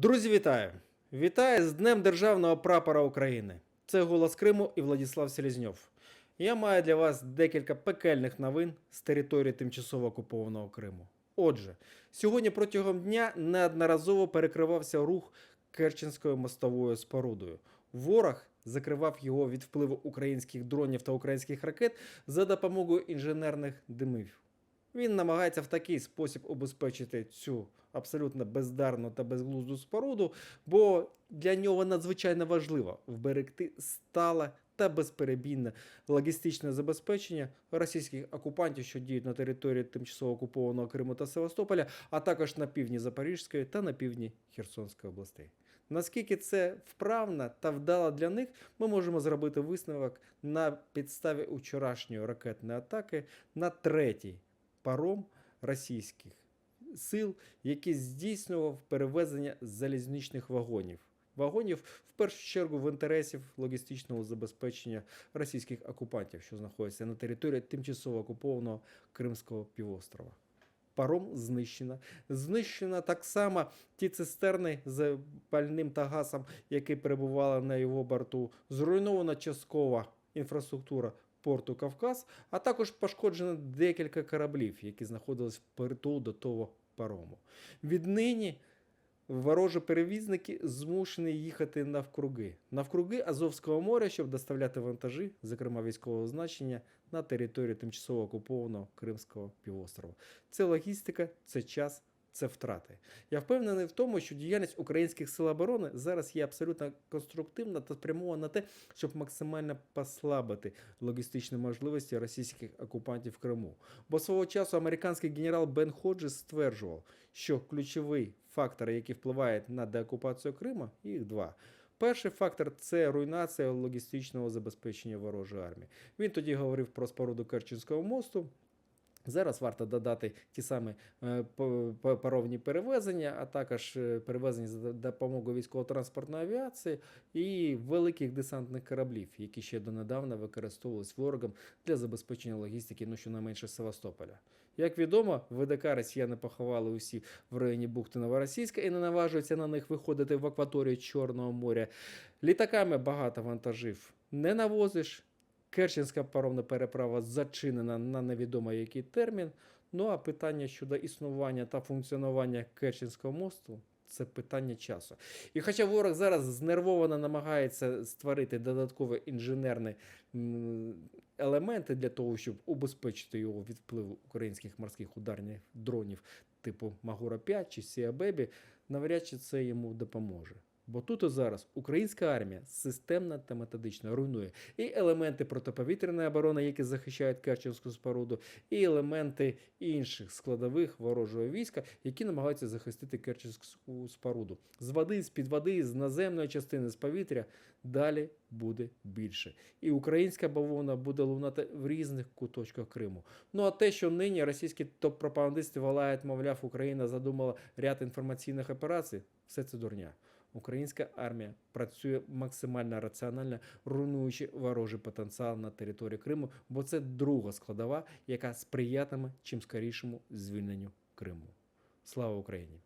Друзі, вітаю! Вітаю з Днем Державного прапора України. Це голос Криму і Владислав Селізньов. Я маю для вас декілька пекельних новин з території тимчасово окупованого Криму. Отже, сьогодні протягом дня неодноразово перекривався рух Керченською мостовою спорудою. Ворог закривав його від впливу українських дронів та українських ракет за допомогою інженерних димів. Він намагається в такий спосіб обезпечити цю абсолютно бездарну та безглузду споруду, бо для нього надзвичайно важливо вберегти стале та безперебійне логістичне забезпечення російських окупантів, що діють на території тимчасово окупованого Криму та Севастополя, а також на півдні Запорізької та на півдні Херсонської областей. Наскільки це вправно та вдало для них, ми можемо зробити висновок на підставі вчорашньої ракетної атаки на третій паром російських сил, який здійснював перевезення залізничних вагонів. Вагонів в першу чергу в інтересів логістичного забезпечення російських окупантів, що знаходяться на території тимчасово окупованого Кримського півострова. Паром знищено. Знищено так само ті цистерни з пальним та газом, які перебували на його борту. Зруйнована часткова інфраструктура порту Кавказ, а також пошкоджено декілька кораблів, які знаходились впритул до того парому. Віднині ворожі перевізники змушені їхати навкруги. Навкруги Азовського моря, щоб доставляти вантажі, зокрема військового значення, на територію тимчасово окупованого Кримського півострова. Це логістика, це час. Це втрати. Я впевнений в тому, що діяльність українських сил оборони зараз є абсолютно конструктивна та спрямована на те, щоб максимально послабити логістичні можливості російських окупантів в Криму. Бо свого часу американський генерал Бен Ходжес стверджував, що ключовий фактор, який впливає на деокупацію Криму, їх два. Перший фактор це руйнація логістичного забезпечення ворожої армії. Він тоді говорив про споруду Керченського мосту. Зараз варто додати ті самі е, паровні перевезення, а також е, перевезення за допомогою військово-транспортної авіації і великих десантних кораблів, які ще донедавна використовувалися ворогом для забезпечення логістики, ну щонайменше Севастополя. Як відомо, ВДК росіяни поховали усі в районі бухти Новоросійська і не наважуються на них виходити в акваторію Чорного моря. Літаками багато вантажів не навозиш. Керченська паромна переправа зачинена на невідомо який термін. Ну а питання щодо існування та функціонування Керченського мосту це питання часу. І хоча ворог зараз знервовано намагається створити додаткові інженерні елементи для того, щоб убезпечити його від впливу українських морських ударних дронів типу Магура 5 чи Сіабебі, навряд чи це йому допоможе. Бо тут і зараз українська армія системно та методично руйнує і елементи протиповітряної оборони, які захищають Керченську споруду, і елементи інших складових ворожого війська, які намагаються захистити Керченську споруду. З води, з під води, з наземної частини, з повітря далі буде більше. І українська бавовна буде лунати в різних куточках Криму. Ну а те, що нині російські топ-пропагандисти валають, мовляв, Україна задумала ряд інформаційних операцій, все це дурня. Українська армія працює максимально раціонально, руйнуючи ворожий потенціал на території Криму, бо це друга складова, яка сприятиме чим скорішому звільненню Криму. Слава Україні!